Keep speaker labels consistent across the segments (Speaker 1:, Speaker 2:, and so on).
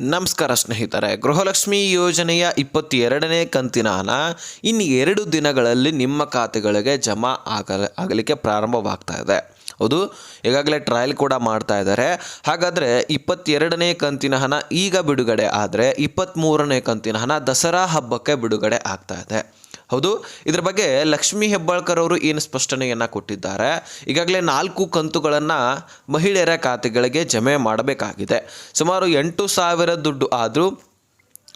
Speaker 1: ನಮಸ್ಕಾರ ಸ್ನೇಹಿತರೆ, ಗೃಹಲಕ್ಷ್ಮಿ ಯೋಜನೆಯ ಇಪ್ಪತ್ತೆರಡನೇ ಕಂತಿನ ಹಣ ಇನ್ನು ಎರಡು ದಿನಗಳಲ್ಲಿ ನಿಮ್ಮ ಖಾತೆಗಳಿಗೆ ಜಮಾ ಆಗಲ, ಆಗಲಿಕ್ಕೆ ಪ್ರಾರಂಭವಾಗ್ತಾ ಇದೆ. ಹೌದು, ಈಗಾಗಲೇ ಟ್ರಯಲ್ ಕೂಡ ಮಾಡ್ತಾ ಇದ್ದಾರೆ. ಹಾಗಾದರೆ ಇಪ್ಪತ್ತೆರಡನೇ ಕಂತಿನ ಹಣ ಈಗ ಬಿಡುಗಡೆ ಆದರೆ ಇಪ್ಪತ್ತ್ಮೂರನೇ ಕಂತಿನ ಹಣ ದಸರಾ ಹಬ್ಬಕ್ಕೆ ಬಿಡುಗಡೆ ಆಗ್ತಾ ಇದೆ. ಹೌದು. ಇದ್ರ ಬಗ್ಗೆ ಲಕ್ಷ್ಮೀ ಹೆಬ್ಬಾಳ್ಕರ್ ಅವರು ಏನು ಸ್ಪಷ್ಟನೆಯನ್ನು ಕೊಟ್ಟಿದ್ದಾರೆ? ಈಗಾಗಲೇ ನಾಲ್ಕು ಕಂತುಗಳನ್ನು ಮಹಿಳೆಯರ ಖಾತೆಗಳಿಗೆ ಜಮೆ ಮಾಡಬೇಕಾಗಿದೆ. ಸುಮಾರು ಎಂಟು ಸಾವಿರ ದುಡ್ಡು ಆದರೂ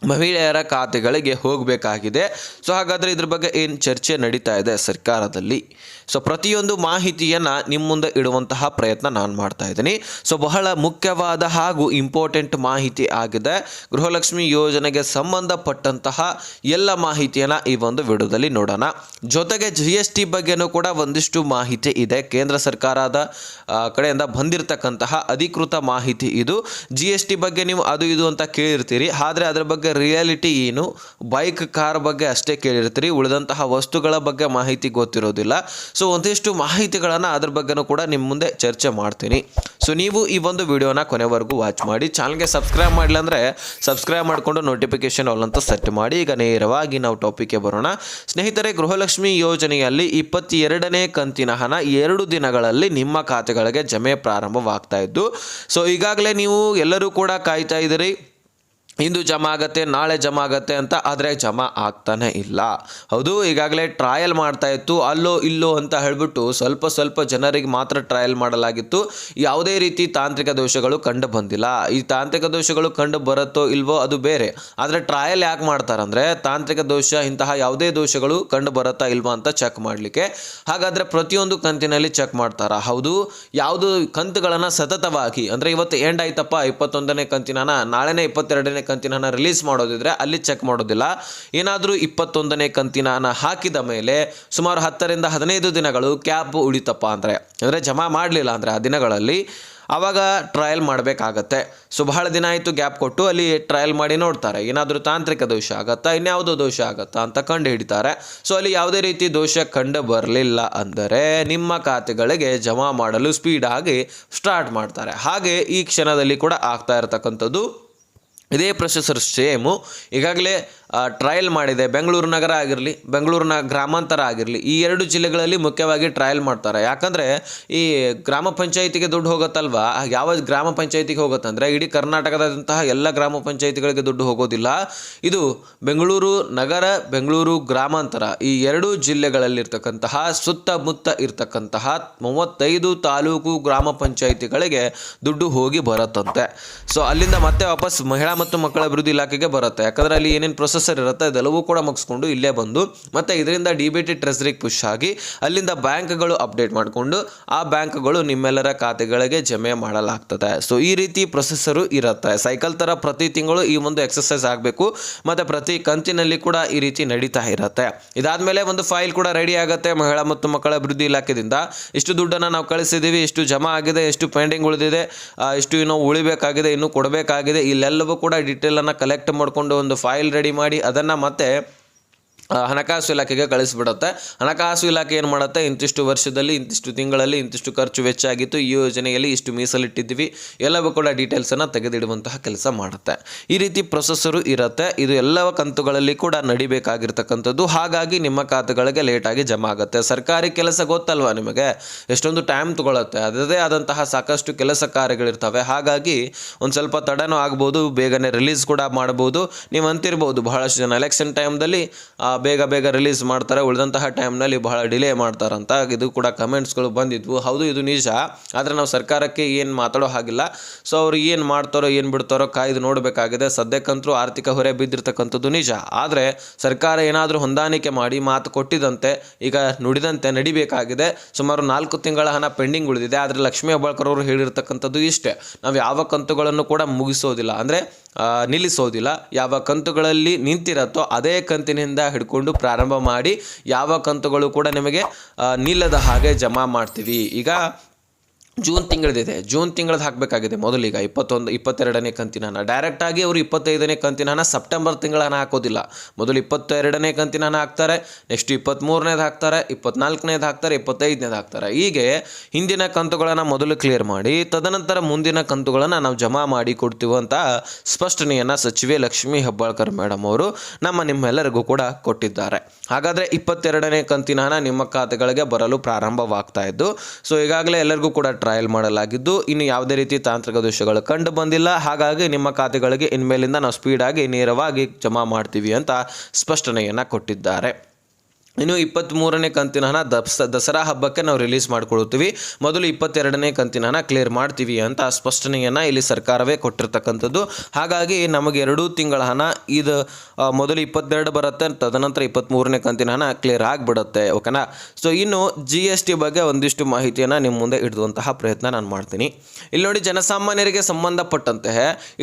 Speaker 1: ಮಹಿಳೆಯರ ಖಾತೆಗಳಿಗೆ ಹೋಗಬೇಕಾಗಿದೆ. ಸೊ ಹಾಗಾದರೆ ಇದ್ರ ಬಗ್ಗೆ ಏನು ಚರ್ಚೆ ನಡೀತಾ ಇದೆ ಸರ್ಕಾರದಲ್ಲಿ? ಸೊ ಪ್ರತಿಯೊಂದು ಮಾಹಿತಿಯನ್ನು ನಿಮ್ಮ ಮುಂದೆ ಇಡುವಂತಹ ಪ್ರಯತ್ನ ನಾನು ಮಾಡ್ತಾ ಇದ್ದೀನಿ. ಸೊ ಬಹಳ ಮುಖ್ಯವಾದ ಹಾಗೂ ಇಂಪಾರ್ಟೆಂಟ್ ಮಾಹಿತಿ ಆಗಿದೆ. ಗೃಹಲಕ್ಷ್ಮಿ ಯೋಜನೆಗೆ ಸಂಬಂಧಪಟ್ಟಂತಹ ಎಲ್ಲ ಮಾಹಿತಿಯನ್ನು ಈ ಒಂದು ವಿಡಿಯೋದಲ್ಲಿ ನೋಡೋಣ. ಜೊತೆಗೆ ಜಿ ಎಸ್ ಟಿ ಬಗ್ಗೆನೂ ಕೂಡ ಒಂದಿಷ್ಟು ಮಾಹಿತಿ ಇದೆ. ಕೇಂದ್ರ ಸರ್ಕಾರದ ಕಡೆಯಿಂದ ಬಂದಿರತಕ್ಕಂತಹ ಅಧಿಕೃತ ಮಾಹಿತಿ ಇದು. ಜಿ ಎಸ್ ಟಿ ಬಗ್ಗೆ ನೀವು ಅದು ಇದು ಅಂತ ಕೇಳಿರ್ತೀರಿ. ಆದರೆ ಅದರ ಬಗ್ಗೆ ರಿಯಾಲಿಟಿ ಏನು? ಬೈಕ್, ಕಾರ್ ಬಗ್ಗೆ ಅಷ್ಟೇ ಕೇಳಿರ್ತೀರಿ. ಉಳಿದಂತಹ ವಸ್ತುಗಳ ಬಗ್ಗೆ ಮಾಹಿತಿ ಗೊತ್ತಿರೋದಿಲ್ಲ. ಸೊ ಒಂದಿಷ್ಟು ಮಾಹಿತಿಗಳನ್ನು ಅದ್ರ ಬಗ್ಗೆನೂ ಕೂಡ ನಿಮ್ಮ ಮುಂದೆ ಚರ್ಚೆ ಮಾಡ್ತೀನಿ. ಸೊ ನೀವು ಈ ಒಂದು ವಿಡಿಯೋನ ಕೊನೆವರೆಗೂ ವಾಚ್ ಮಾಡಿ. ಚಾನಲ್ಗೆ ಸಬ್ಸ್ಕ್ರೈಬ್ ಮಾಡಿಲ್ಲ ಅಂದರೆ ಸಬ್ಸ್ಕ್ರೈಬ್ ಮಾಡಿಕೊಂಡು ನೋಟಿಫಿಕೇಶನ್ ಆಲ್ ಸೆಟ್ ಮಾಡಿ. ಈಗ ನೇರವಾಗಿ ನಾವು ಟಾಪಿಕ್ಗೆ ಬರೋಣ. ಸ್ನೇಹಿತರೆ, ಗೃಹಲಕ್ಷ್ಮಿ ಯೋಜನೆಯಲ್ಲಿ ಇಪ್ಪತ್ತೆರಡನೇ ಕಂತಿನ ಹಣ ಎರಡು ದಿನಗಳಲ್ಲಿ ನಿಮ್ಮ ಖಾತೆಗಳಿಗೆ ಜಮೆ ಪ್ರಾರಂಭವಾಗ್ತಾ ಇದ್ದು ಸೊ ಈಗಾಗಲೇ ನೀವು ಎಲ್ಲರೂ ಕೂಡ ಕಾಯ್ತಾ ಇದ್ದೀರಿ. ಇಂದು ಜಮ ಆಗತ್ತೆ, ನಾಳೆ ಜಮಾ ಆಗತ್ತೆ ಅಂತ ಆದರೆ ಜಮಾ ಆಗ್ತಾನೆ ಇಲ್ಲ. ಹೌದು, ಈಗಾಗಲೇ ಟ್ರಯಲ್ ಮಾಡ್ತಾ ಇತ್ತು, ಅಲ್ಲೋ ಇಲ್ಲೋ ಅಂತ ಹೇಳ್ಬಿಟ್ಟು ಸ್ವಲ್ಪ ಸ್ವಲ್ಪ ಜನರಿಗೆ ಮಾತ್ರ ಟ್ರಯಲ್ ಮಾಡಲಾಗಿತ್ತು. ಯಾವುದೇ ರೀತಿ ತಾಂತ್ರಿಕ ದೋಷಗಳು ಕಂಡು ಬಂದಿಲ್ಲ. ಈ ತಾಂತ್ರಿಕ ದೋಷಗಳು ಕಂಡು ಬರುತ್ತೋ ಇಲ್ವೋ ಅದು ಬೇರೆ. ಆದರೆ ಟ್ರಯಲ್ ಯಾಕೆ ಮಾಡ್ತಾರಂದ್ರೆ ತಾಂತ್ರಿಕ ದೋಷ, ಇಂತಹ ಯಾವುದೇ ದೋಷಗಳು ಕಂಡು ಬರುತ್ತಾ ಇಲ್ವಾ ಅಂತ ಚೆಕ್ ಮಾಡಲಿಕ್ಕೆ. ಹಾಗಾದರೆ ಪ್ರತಿಯೊಂದು ಕಂತಿನಲ್ಲಿ ಚೆಕ್ ಮಾಡ್ತಾರಾ? ಹೌದು, ಯಾವುದು ಕಂತುಗಳನ್ನು ಸತತವಾಗಿ, ಅಂದರೆ ಇವತ್ತು ಎಂಡ್ ಆಯ್ತಪ್ಪ, ಇಪ್ಪತ್ತೊಂದನೇ ಕಂತಿನ ನಾಳೆನೇ ಇಪ್ಪತ್ತೆರಡನೇ ಕಂತಿನ ಹಣ ರಿಲೀಸ್ ಮಾಡೋದಿದ್ರೆ ಅಲ್ಲಿ ಚೆಕ್ ಮಾಡೋದಿಲ್ಲ. ಏನಾದರೂ ಇಪ್ಪತ್ತೊಂದನೇ ಕಂತಿನ ಹಣ ಹಾಕಿದ ಮೇಲೆ ಸುಮಾರು ಹತ್ತರಿಂದ ಹದಿನೈದು ದಿನಗಳು ಕ್ಯಾಪ್ ಉಳಿತಪ್ಪ ಅಂದರೆ ಅಂದರೆ ಜಮಾ ಮಾಡಲಿಲ್ಲ ಅಂದರೆ ಆ ದಿನಗಳಲ್ಲಿ ಆವಾಗ ಟ್ರಯಲ್ ಮಾಡಬೇಕಾಗತ್ತೆ. ಸೊ ಬಹಳ ದಿನ ಆಯಿತು ಗ್ಯಾಪ್ ಕೊಟ್ಟು ಅಲ್ಲಿ ಟ್ರಯಲ್ ಮಾಡಿ ನೋಡ್ತಾರೆ. ಏನಾದರೂ ತಾಂತ್ರಿಕ ದೋಷ ಆಗತ್ತಾ, ಇನ್ಯಾವುದೋ ದೋಷ ಆಗತ್ತಾ ಅಂತ ಕಂಡು ಹಿಡಿತಾರೆ ಸೊ ಅಲ್ಲಿ ಯಾವುದೇ ರೀತಿ ದೋಷ ಕಂಡು ಬರಲಿಲ್ಲ ಅಂದರೆ ನಿಮ್ಮ ಖಾತೆಗಳಿಗೆ ಜಮಾ ಮಾಡಲು ಸ್ಪೀಡಾಗಿ ಸ್ಟಾರ್ಟ್ ಮಾಡ್ತಾರೆ. ಹಾಗೆ ಈ ಕ್ಷಣದಲ್ಲಿ ಕೂಡ ಆಗ್ತಾ ಇರತಕ್ಕಂಥದ್ದು ಇದೇ ಪ್ರೊಸೆಸರ್ ಸೇಮು. ಈಗಾಗಲೇ ಟ್ರಯಲ್ ಮಾಡಿದೆ. ಬೆಂಗಳೂರು ನಗರ ಆಗಿರಲಿ ಬೆಂಗಳೂರಿನ ಗ್ರಾಮಾಂತರ ಆಗಿರಲಿ, ಈ ಎರಡು ಜಿಲ್ಲೆಗಳಲ್ಲಿ ಮುಖ್ಯವಾಗಿ ಟ್ರಯಲ್ ಮಾಡ್ತಾರೆ. ಯಾಕಂದರೆ, ಈ ಗ್ರಾಮ ಪಂಚಾಯಿತಿಗೆ ದುಡ್ಡು ಹೋಗುತ್ತಲ್ವ? ಯಾವ ಗ್ರಾಮ ಪಂಚಾಯಿತಿಗೆ ಹೋಗುತ್ತಂದರೆ, ಇಡೀ ಕರ್ನಾಟಕದಾದಂತಹ ಎಲ್ಲ ಗ್ರಾಮ ಪಂಚಾಯಿತಿಗಳಿಗೆ ದುಡ್ಡು ಹೋಗೋದಿಲ್ಲ. ಇದು ಬೆಂಗಳೂರು ನಗರ, ಬೆಂಗಳೂರು ಗ್ರಾಮಾಂತರ, ಈ ಎರಡು ಜಿಲ್ಲೆಗಳಲ್ಲಿರ್ತಕ್ಕಂತಹ ಸುತ್ತಮುತ್ತ ಇರ್ತಕ್ಕಂತಹ ಮೂವತ್ತೈದು ತಾಲೂಕು ಗ್ರಾಮ ಪಂಚಾಯಿತಿಗಳಿಗೆ ದುಡ್ಡು ಹೋಗಿ ಬರುತ್ತಂತೆ. ಸೊ ಅಲ್ಲಿಂದ ಮತ್ತೆ ವಾಪಸ್ ಮಹಿಳಾ ಮತ್ತು ಮಕ್ಕಳ ಅಭಿವೃದ್ಧಿ ಇಲಾಖೆಗೆ ಬರುತ್ತೆ. ಯಾಕಂದ್ರೆ ಅಲ್ಲಿ ಏನೇನು ಪ್ರೊಸೆಸರ್ ಇರುತ್ತೆ, ಅದೆಲ್ಲವೂ ಕೂಡ ಮುಗಿಸ್ಕೊಂಡು ಇಲ್ಲೇ ಬಂದು, ಮತ್ತು ಇದರಿಂದ ಡಿ ಬಿ ಟಿ ಟ್ರೆಸರಿಗೆ ಪುಷ್ ಆಗಿ ಅಲ್ಲಿಂದ ಬ್ಯಾಂಕ್ಗಳು ಅಪ್ಡೇಟ್ ಮಾಡಿಕೊಂಡು ಆ ಬ್ಯಾಂಕ್ಗಳು ನಿಮ್ಮೆಲ್ಲರ ಖಾತೆಗಳಿಗೆ ಜಮೆ ಮಾಡಲಾಗ್ತದೆ. ಸೊ ಈ ರೀತಿ ಪ್ರೊಸೆಸರು ಇರುತ್ತೆ. ಸೈಕಲ್ ಥರ ಪ್ರತಿ ತಿಂಗಳು ಈ ಒಂದು ಎಕ್ಸಸೈಸ್ ಆಗಬೇಕು. ಮತ್ತು ಪ್ರತಿ ಕಂತಿನಲ್ಲಿ ಕೂಡ ಈ ರೀತಿ ನಡೀತಾ ಇರುತ್ತೆ. ಇದಾದಮೇಲೆ ಒಂದು ಫೈಲ್ ಕೂಡ ರೆಡಿ ಆಗುತ್ತೆ ಮಹಿಳಾ ಮತ್ತು ಮಕ್ಕಳ ಅಭಿವೃದ್ಧಿ ಇಲಾಖೆಯಿಂದ ಇಷ್ಟು ದುಡ್ಡನ್ನು ನಾವು ಕಳಿಸಿದ್ದೀವಿ ಇಷ್ಟು ಜಮಾ ಆಗಿದೆ, ಎಷ್ಟು ಪೆಂಡಿಂಗ್ ಉಳಿದಿದೆ ಎಷ್ಟು ಇನ್ನೂ ಉಳಿಬೇಕಾಗಿದೆ, ಇನ್ನೂ ಕೊಡಬೇಕಾಗಿದೆ, ಇಲ್ಲೆಲ್ಲವೂ ಕೂಡ ಡೀಟೇಲನ್ನು ಕಲೆಕ್ಟ್ ಮಾಡಿಕೊಂಡು ಒಂದು ಫೈಲ್ ರೆಡಿ ಮಾಡಿ ಅದನ್ನು ಮತ್ತೆ ಹಣಕಾಸು ಇಲಾಖೆಗೆ ಕಳಿಸ್ಬಿಡುತ್ತೆ. ಹಣಕಾಸು ಇಲಾಖೆ ಏನು ಮಾಡುತ್ತೆ? ಇಂತಿಷ್ಟು ವರ್ಷದಲ್ಲಿ, ಇಂತಿಷ್ಟು ತಿಂಗಳಲ್ಲಿ, ಇಂತಿಷ್ಟು ಖರ್ಚು ವೆಚ್ಚ ಆಗಿತ್ತು ಈ ಯೋಜನೆಯಲ್ಲಿ ಇಷ್ಟು ಮೀಸಲಿಟ್ಟಿದ್ದೀವಿ. ಎಲ್ಲವೂ ಕೂಡ ಡೀಟೇಲ್ಸನ್ನು ತೆಗೆದಿಡುವಂತಹ ಕೆಲಸ ಮಾಡುತ್ತೆ. ಈ ರೀತಿ ಪ್ರೊಸೆಸರು ಇರುತ್ತೆ. ಇದು ಎಲ್ಲ ಕಂತುಗಳಲ್ಲಿ ಕೂಡ ನಡಿಬೇಕಾಗಿರ್ತಕ್ಕಂಥದ್ದು. ಹಾಗಾಗಿ ನಿಮ್ಮ ಖಾತೆಗಳಿಗೆ ಲೇಟಾಗಿ ಜಮಾ ಆಗುತ್ತೆ. ಸರ್ಕಾರಿ ಕೆಲಸ ಗೊತ್ತಲ್ವಾ ನಿಮಗೆ? ಎಷ್ಟೊಂದು ಟೈಮ್ ತೊಗೊಳುತ್ತೆ. ಅದರದೇ ಆದಂತಹ ಸಾಕಷ್ಟು ಕೆಲಸ ಕಾರ್ಯಗಳಿರ್ತವೆ. ಹಾಗಾಗಿ ಒಂದು ಸ್ವಲ್ಪ ತಡನೂ ಆಗ್ಬೋದು. ಬೇಗನೆ ರಿಲೀಸ್ ಕೂಡ ಮಾಡ್ಬೋದು. ನೀವು ಅಂತಿರ್ಬೋದು. ಬಹಳಷ್ಟು ಜನ ಎಲೆಕ್ಷನ್ ಟೈಮ್ದಲ್ಲಿ ಬೇಗ ಬೇಗ ರಿಲೀಸ್ ಮಾಡ್ತಾರೆ, ಉಳಿದಂತಹ ಟೈಮ್ನಲ್ಲಿ ಬಹಳ ಡಿಲೇ ಮಾಡ್ತಾರಂತ ಇದು ಕೂಡ ಕಮೆಂಟ್ಸ್ಗಳು ಬಂದಿದ್ವು. ಹೌದು, ಇದು ನಿಜ. ಆದರೆ ನಾವು ಸರ್ಕಾರಕ್ಕೆ ಏನು ಮಾತಾಡೋ ಹಾಗಿಲ್ಲ. ಸೊ ಅವ್ರು ಏನು ಮಾಡ್ತಾರೋ, ಏನು ಬಿಡ್ತಾರೋ ಕಾಯ್ದು ನೋಡಬೇಕಾಗಿದೆ. ಸದ್ಯಕ್ಕಂತೂ ಆರ್ಥಿಕ ಹೊರೆ ಬಿದ್ದಿರ್ತಕ್ಕಂಥದ್ದು ನಿಜ. ಆದರೆ ಸರ್ಕಾರ ಏನಾದರೂ ಹೊಂದಾಣಿಕೆ ಮಾಡಿ ಮಾತು ಕೊಟ್ಟಿದಂತೆ, ಈಗ ನುಡಿದಂತೆ ನಡಿಬೇಕಾಗಿದೆ. ಸುಮಾರು ನಾಲ್ಕು ತಿಂಗಳ ಹಣ ಪೆಂಡಿಂಗ್ ಉಳಿದಿದೆ. ಆದರೆ ಲಕ್ಷ್ಮೀ ಹೆಬ್ಬಾಳ್ಕರ್ ಅವರು ಹೇಳಿರ್ತಕ್ಕಂಥದ್ದು ಇಷ್ಟೇ. ನಾವು ಯಾವ ಕಂತುಗಳನ್ನು ಕೂಡ ಮುಗಿಸೋದಿಲ್ಲ. ಅಂದರೆ ನಿಲ್ಲಿಸೋದಿಲ್ಲ. ಯಾವ ಕಂತುಗಳಲ್ಲಿ ನಿಂತಿರತ್ತೋ ಅದೇ ಕಂತಿನಿಂದ ಹಿಡ್ಕೊಂಡು ಪ್ರಾರಂಭ ಮಾಡಿ ಯಾವ ಕಂತುಗಳು ಕೂಡ ನಿಮಗೆ ನಿಲ್ಲದ ಹಾಗೆ ಜಮಾ ಮಾಡ್ತೀವಿ. ಈಗ ಜೂನ್ ತಿಂಗಳದಿದೆ. ಜೂನ್ ತಿಂಗಳದ್ದು ಹಾಕಬೇಕಾಗಿದೆ ಮೊದಲೀಗ ಇಪ್ಪತ್ತೊಂದು, ಇಪ್ಪತ್ತೆರಡನೇ ಕಂತಿನ ಹಣ. ಡೈರೆಕ್ಟಾಗಿ ಅವರು ಇಪ್ಪತ್ತೈದನೇ ಕಂತಿನ ಸೆಪ್ಟೆಂಬರ್ ತಿಂಗಳ ಹಾಕೋದಿಲ್ಲ. ಮೊದಲು ಇಪ್ಪತ್ತೆರಡನೇ ಕಂತಿನ ಹಾಕ್ತಾರೆ ನೆಕ್ಸ್ಟ್ ಇಪ್ಪತ್ತ್ಮೂರನೇದು ಹಾಕ್ತಾರೆ, ಇಪ್ಪತ್ನಾಲ್ಕನೇದು ಹಾಕ್ತಾರೆ, ಇಪ್ಪತ್ತೈದನೇದು ಹಾಕ್ತಾರೆ. ಹೀಗೆ ಹಿಂದಿನ ಕಂತುಗಳನ್ನು ಮೊದಲು ಕ್ಲಿಯರ್ ಮಾಡಿ, ತದನಂತರ ಮುಂದಿನ ಕಂತುಗಳನ್ನು ನಾವು ಜಮಾ ಮಾಡಿ ಕೊಡ್ತೀವಿ ಅಂತ ಸ್ಪಷ್ಟನೆಯನ್ನು ಸಚಿವೆ ಲಕ್ಷ್ಮೀ ಹೆಬ್ಬಾಳ್ಕರ್ ಮೇಡಮ್ ಅವರು ನಮ್ಮ ನಿಮ್ಮೆಲ್ಲರಿಗೂ ಕೂಡ ಕೊಟ್ಟಿದ್ದಾರೆ. ಹಾಗಾದರೆ ಇಪ್ಪತ್ತೆರಡನೇ ಕಂತಿನ ನಿಮ್ಮ ಖಾತೆಗಳಿಗೆ ಬರಲು ಪ್ರಾರಂಭವಾಗ್ತಾ ಇದ್ದು ಸೊ ಈಗಾಗಲೇ ಎಲ್ಲರಿಗೂ ಕೂಡ ಟ್ರಯಲ್ ಮಾಡಲಾಗಿದ್ದು, ಇನ್ನು ಯಾವುದೇ ರೀತಿ ತಾಂತ್ರಿಕ ದೋಷಗಳು ಕಂಡು ಬಂದಿಲ್ಲ. ಹಾಗಾಗಿ ನಿಮ್ಮ ಖಾತೆಗಳಿಗೆ ಇನ್ಮೇಲಿಂದ ನಾವು ಸ್ಪೀಡಾಗಿ ನೇರವಾಗಿ ಜಮಾ ಮಾಡ್ತೀವಿ ಅಂತ ಸ್ಪಷ್ಟನೆಯನ್ನು ಕೊಟ್ಟಿದ್ದಾರೆ. ಇನ್ನು ಇಪ್ಪತ್ತ್ಮೂರನೇ ಕಂತಿನ ಹಣ ದಸ ದಸರಾ ಹಬ್ಬಕ್ಕೆ ನಾವು ರಿಲೀಸ್ ಮಾಡ್ಕೊಳ್ತೀವಿ. ಮೊದಲು ಇಪ್ಪತ್ತೆರಡನೇ ಕಂತಿನ ಹಣ ಕ್ಲಿಯರ್ ಮಾಡ್ತೀವಿ ಅಂತ ಸ್ಪಷ್ಟನೆಯನ್ನು ಇಲ್ಲಿ ಸರ್ಕಾರವೇ ಕೊಟ್ಟಿರ್ತಕ್ಕಂಥದ್ದು. ಹಾಗಾಗಿ ನಮಗೆ ಎರಡೂ ತಿಂಗಳ ಹಣ ಇದು ಮೊದಲು ಇಪ್ಪತ್ತೆರಡು ಬರುತ್ತೆ, ತದನಂತರ ಇಪ್ಪತ್ತ್ಮೂರನೇ ಕಂತಿನ ಹಣ ಕ್ಲಿಯರ್ ಆಗಿಬಿಡುತ್ತೆ, ಓಕೆನಾ? ಸೊ ಇನ್ನು ಜಿ ಎಸ್ ಟಿ ಬಗ್ಗೆ ಒಂದಿಷ್ಟು ಮಾಹಿತಿಯನ್ನು ನಿಮ್ಮ ಮುಂದೆ ಇಡುವಂತಹ ಪ್ರಯತ್ನ ನಾನು ಮಾಡ್ತೀನಿ. ಇಲ್ಲಿ ನೋಡಿ, ಜನಸಾಮಾನ್ಯರಿಗೆ ಸಂಬಂಧಪಟ್ಟಂತೆ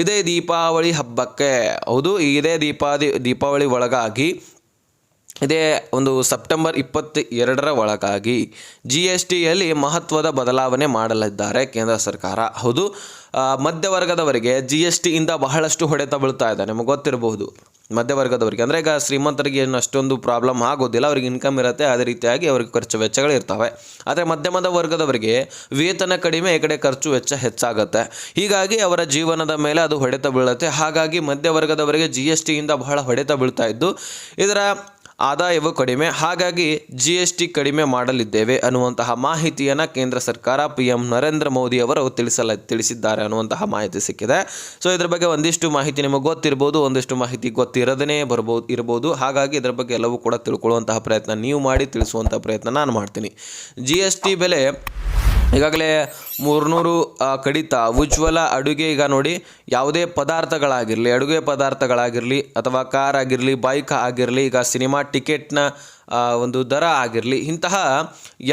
Speaker 1: ಇದೇ ದೀಪಾವಳಿ ಹಬ್ಬಕ್ಕೆ, ಹೌದು, ಇದೇ ದೀಪಾದಿ, ದೀಪಾವಳಿ ಒಳಗಾಗಿ ಇದೇ ಒಂದು ಸೆಪ್ಟೆಂಬರ್ ಇಪ್ಪತ್ತ ಎರಡರ ಒಳಗಾಗಿ ಜಿ ಎಸ್ ಟಿಯಲ್ಲಿ ಮಹತ್ವದ ಬದಲಾವಣೆ ಮಾಡಲಿದ್ದಾರೆ ಕೇಂದ್ರ ಸರ್ಕಾರ. ಹೌದು ಮಧ್ಯವರ್ಗದವರಿಗೆ ಜಿ ಎಸ್ ಟಿಯಿಂದ ಬಹಳಷ್ಟು ಹೊಡೆತ ಬೀಳ್ತಾ ಇದೆ. ನಿಮಗೆ ಗೊತ್ತಿರಬಹುದು, ಮಧ್ಯವರ್ಗದವರಿಗೆ. ಅಂದರೆ ಈಗ ಶ್ರೀಮಂತರಿಗೆ ಏನು ಅಷ್ಟೊಂದು ಪ್ರಾಬ್ಲಮ್ ಆಗೋದಿಲ್ಲ. ಅವ್ರಿಗೆ ಇನ್ಕಮ್ ಇರುತ್ತೆ, ಅದೇ ರೀತಿಯಾಗಿ ಅವ್ರಿಗೆ ಖರ್ಚು ವೆಚ್ಚಗಳು ಇರ್ತವೆ. ಆದರೆ ಮಧ್ಯಮದ ವರ್ಗದವರಿಗೆ ವೇತನ ಕಡಿಮೆ, ಈ ಕಡೆ ಖರ್ಚು ವೆಚ್ಚ ಹೆಚ್ಚಾಗುತ್ತೆ. ಹೀಗಾಗಿ ಅವರ ಜೀವನದ ಮೇಲೆ ಅದು ಹೊಡೆತ ಬೀಳುತ್ತೆ. ಹಾಗಾಗಿ ಮಧ್ಯವರ್ಗದವರಿಗೆ ಜಿ ಎಸ್ ಟಿಯಿಂದ ಬಹಳ ಹೊಡೆತ ಬೀಳ್ತಾ ಇದ್ದು, ಇದರ ಆದಾಯವು ಕಡಿಮೆ. ಹಾಗಾಗಿ ಜಿ ಎಸ್ ಟಿ ಕಡಿಮೆ ಮಾಡಲಿದ್ದೇವೆ ಅನ್ನುವಂತಹ ಮಾಹಿತಿಯನ್ನು ಕೇಂದ್ರ ಸರ್ಕಾರ ಪಿ ಎಂ ನರೇಂದ್ರ ಮೋದಿ ಅವರು ತಿಳಿಸಲ, ತಿಳಿಸಿದ್ದಾರೆ ಅನ್ನುವಂತಹ ಮಾಹಿತಿ ಸಿಕ್ಕಿದೆ. ಸೊ ಇದ್ರ ಬಗ್ಗೆ ಒಂದಿಷ್ಟು ಮಾಹಿತಿ ನಿಮಗೆ ಗೊತ್ತಿರ್ಬೋದು, ಒಂದಿಷ್ಟು ಮಾಹಿತಿ ಗೊತ್ತಿರದೇ ಬರ್ಬೋದು ಇರ್ಬೋದು. ಹಾಗಾಗಿ ಇದರ ಬಗ್ಗೆ ಎಲ್ಲವೂ ಕೂಡ ತಿಳ್ಕೊಳ್ಳುವಂತಹ ಪ್ರಯತ್ನ ನೀವು ಮಾಡಿ ತಿಳಿಸುವಂಥ ಪ್ರಯತ್ನ ನಾನು ಮಾಡ್ತೀನಿ. ಜಿ ಎಸ್ ಟಿ ಬೆಲೆ ಈಗಾಗಲೇ ಮೂರ್ನೂರು ಕಡಿತ ಉಜ್ವಲ ಅಡುಗೆ ಈಗ ನೋಡಿ ಯಾವುದೇ ಪದಾರ್ಥಗಳಾಗಿರಲಿ, ಅಡುಗೆ ಪದಾರ್ಥಗಳಾಗಿರಲಿ ಅಥವಾ ಕಾರ್ ಆಗಿರಲಿ ಬೈಕ್ ಆಗಿರಲಿ, ಈಗ ಸಿನಿಮಾ ಟಿಕೆಟ್ನ ಒಂದು ದರ ಆಗಿರಲಿ, ಇಂತಹ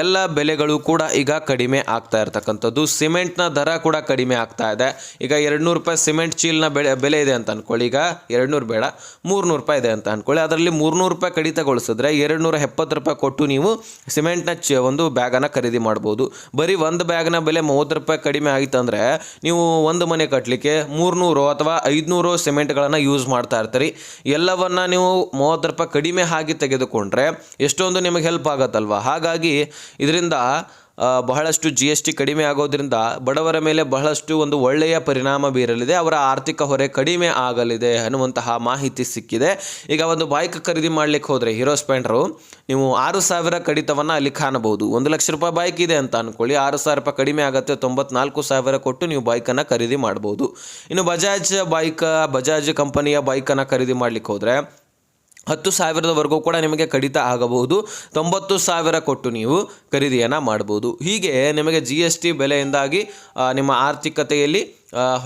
Speaker 1: ಎಲ್ಲ ಬೆಲೆಗಳು ಕೂಡ ಈಗ ಕಡಿಮೆ ಆಗ್ತಾ ಇರ್ತಕ್ಕಂಥದ್ದು. ಸಿಮೆಂಟ್ನ ದರ ಕೂಡ ಕಡಿಮೆ ಆಗ್ತಾ ಇದೆ. ಈಗ ಎರಡು ನೂರು ರೂಪಾಯಿ ಸಿಮೆಂಟ್ ಚೀಲ್ನ ಬೆಲೆ ಬೆಲೆ ಇದೆ ಅಂತ ಅಂದ್ಕೊಳ್ಳಿ ಈಗ ಎರಡು ನೂರು ಬೇಡ, ಮೂರ್ನೂರು ರೂಪಾಯಿ ಇದೆ ಅಂತ ಅಂದ್ಕೊಳ್ಳಿ ಅದರಲ್ಲಿ ಮೂರುನೂರು ರೂಪಾಯಿ ಕಡಿತಗೊಳಿಸಿದ್ರೆ ಎರಡು ನೂರ ಎಪ್ಪತ್ತು ರೂಪಾಯಿ ಕೊಟ್ಟು ನೀವು ಸಿಮೆಂಟ್ನ ಚ, ಒಂದು ಬ್ಯಾಗನ್ನು ಖರೀದಿ ಮಾಡ್ಬೋದು. ಬರೀ ಒಂದು ಬ್ಯಾಗ್ನ ಬೆಲೆ ಮೂವತ್ತು ರೂಪಾಯಿ ಕಡಿಮೆ ಆಯಿತು ಅಂದರೆ ನೀವು ಒಂದು ಮನೆ ಕಟ್ಟಲಿಕ್ಕೆ ಮೂರುನೂರು ಅಥವಾ ಐದುನೂರು ಸಿಮೆಂಟ್ಗಳನ್ನು ಯೂಸ್ ಮಾಡ್ತಾ ಇರ್ತೀರಿ. ಎಲ್ಲವನ್ನು ನೀವು ಮೂವತ್ತು ರೂಪಾಯಿ ಕಡಿಮೆ ಆಗಿ ತೆಗೆದುಕೊಂಡ್ರೆ ಎಷ್ಟೊಂದು ನಿಮಗೆ ಹೆಲ್ಪ್ ಆಗತ್ತಲ್ವ? ಹಾಗಾಗಿ ಇದರಿಂದ ಬಹಳಷ್ಟು ಜಿ ಎಸ್ ಟಿ ಕಡಿಮೆ ಆಗೋದ್ರಿಂದ ಬಡವರ ಮೇಲೆ ಬಹಳಷ್ಟು ಒಂದು ಒಳ್ಳೆಯ ಪರಿಣಾಮ ಬೀರಲಿದೆ, ಅವರ ಆರ್ಥಿಕ ಹೊರೆ ಕಡಿಮೆ ಆಗಲಿದೆ ಅನ್ನುವಂತಹ ಮಾಹಿತಿ ಸಿಕ್ಕಿದೆ. ಈಗ ಒಂದು ಬೈಕ್ ಖರೀದಿ ಮಾಡ್ಲಿಕ್ಕೆ ಹೋದರೆ ಹೀರೋ ಸ್ಪೆಂಡ್ರು ನೀವು ಆರು ಸಾವಿರ ಕಡಿತವನ್ನು ಅಲ್ಲಿ ಕಾಣಬಹುದು. ಒಂದು ಲಕ್ಷ ರೂಪಾಯಿ ಬೈಕ್ ಇದೆ ಅಂತ ಅನ್ಕೊಳ್ಳಿ, ಆರು ಸಾವಿರ ರೂಪಾಯಿ ಕಡಿಮೆ ಆಗುತ್ತೆ, ತೊಂಬತ್ನಾಲ್ಕು ಸಾವಿರ ಕೊಟ್ಟು ನೀವು ಬೈಕನ್ನು ಖರೀದಿ ಮಾಡ್ಬೋದು. ಇನ್ನು ಬಜಾಜ್ ಬೈಕ್ ಬಜಾಜ್ ಕಂಪನಿಯ ಬೈಕನ್ನು ಖರೀದಿ ಮಾಡ್ಲಿಕ್ಕೆ ಹೋದರೆ ಹತ್ತು ಸಾವಿರದವರೆಗೂ ಕೂಡ ನಿಮಗೆ ಕಡಿತ ಆಗಬಹುದು. ತೊಂಬತ್ತು ಸಾವಿರ ಕೊಟ್ಟು ನೀವು ಖರೀದಿಯನ್ನು ಮಾಡ್ಬೋದು ಹೀಗೆ ನಿಮಗೆ ಜಿ ಎಸ್ ಟಿ ಬೆಲೆಯಿಂದಾಗಿ ನಿಮ್ಮ ಆರ್ಥಿಕತೆಯಲ್ಲಿ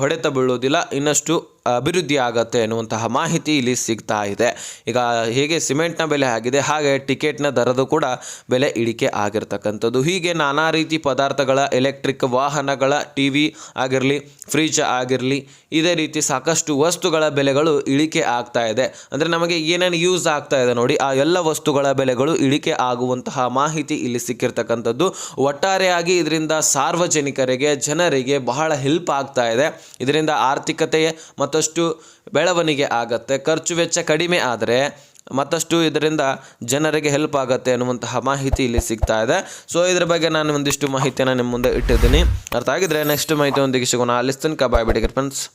Speaker 1: ಹೊಡೆತ ಬೀಳೋದಿಲ್ಲ ಇನ್ನಷ್ಟು ಅಭಿವೃದ್ಧಿ ಆಗತ್ತೆ ಎನ್ನುವಂತಹ ಮಾಹಿತಿ ಇಲ್ಲಿ ಸಿಗ್ತಾ ಇದೆ. ಈಗ ಹೇಗೆ ಸಿಮೆಂಟ್ನ ಬೆಲೆ ಆಗಿದೆ, ಹಾಗೆ ಟಿಕೆಟ್ನ ದರದ ಕೂಡ ಬೆಲೆ ಇಳಿಕೆ ಆಗಿರ್ತಕ್ಕಂಥದ್ದು. ಹೀಗೆ ನಾನಾ ರೀತಿ ಪದಾರ್ಥಗಳ, ಎಲೆಕ್ಟ್ರಿಕ್ ವಾಹನಗಳ, ಟಿ ವಿ ಆಗಿರಲಿ, ಫ್ರಿಜ್ ಆಗಿರಲಿ, ಇದೇ ರೀತಿ ಸಾಕಷ್ಟು ವಸ್ತುಗಳ ಬೆಲೆಗಳು ಇಳಿಕೆ ಆಗ್ತಾ ಇದೆ. ಅಂದರೆ ನಮಗೆ ಏನೇನು ಯೂಸ್ ಆಗ್ತಾ ಇದೆ ನೋಡಿ, ಆ ಎಲ್ಲ ವಸ್ತುಗಳ ಬೆಲೆಗಳು ಇಳಿಕೆ ಆಗುವಂತಹ ಮಾಹಿತಿ ಇಲ್ಲಿ ಸಿಕ್ಕಿರ್ತಕ್ಕಂಥದ್ದು. ಒಟ್ಟಾರೆಯಾಗಿ ಇದರಿಂದ ಸಾರ್ವಜನಿಕರಿಗೆ, ಜನರಿಗೆ ಬಹಳ ಹೆಲ್ಪ್ ಆಗ್ತಾ ಇದರಿಂದ ಆರ್ಥಿಕತೆ ಮತ್ತಷ್ಟು ಬೆಳವಣಿಗೆ ಆಗುತ್ತೆ. ಖರ್ಚು ವೆಚ್ಚ ಕಡಿಮೆ ಆದರೆ ಮತ್ತಷ್ಟು ಇದರಿಂದ ಜನರಿಗೆ ಹೆಲ್ಪ್ ಆಗುತ್ತೆ ಅನ್ನುವಂತಹ ಮಾಹಿತಿ ಇಲ್ಲಿ ಸಿಗ್ತಾ ಇದೆ. ಸೊ ಇದ್ರ ಬಗ್ಗೆ ನಾನು ಒಂದಿಷ್ಟು ಮಾಹಿತಿಯನ್ನು ನಿಮ್ಮ ಮುಂದೆ ಇಟ್ಟಿದ್ದೀನಿ. ಅರ್ಥ ಆಗಿದ್ರೆ ನೆಕ್ಸ್ಟ್ ಮಾಹಿತಿಯೊಂದಿಗೆ ಸಿಗೋಣ. ಅಲ್ಲಿ ತನಕ ಬಾಯ್ ಬಿಡಿ ಫ್ರೆಂಡ್ಸ್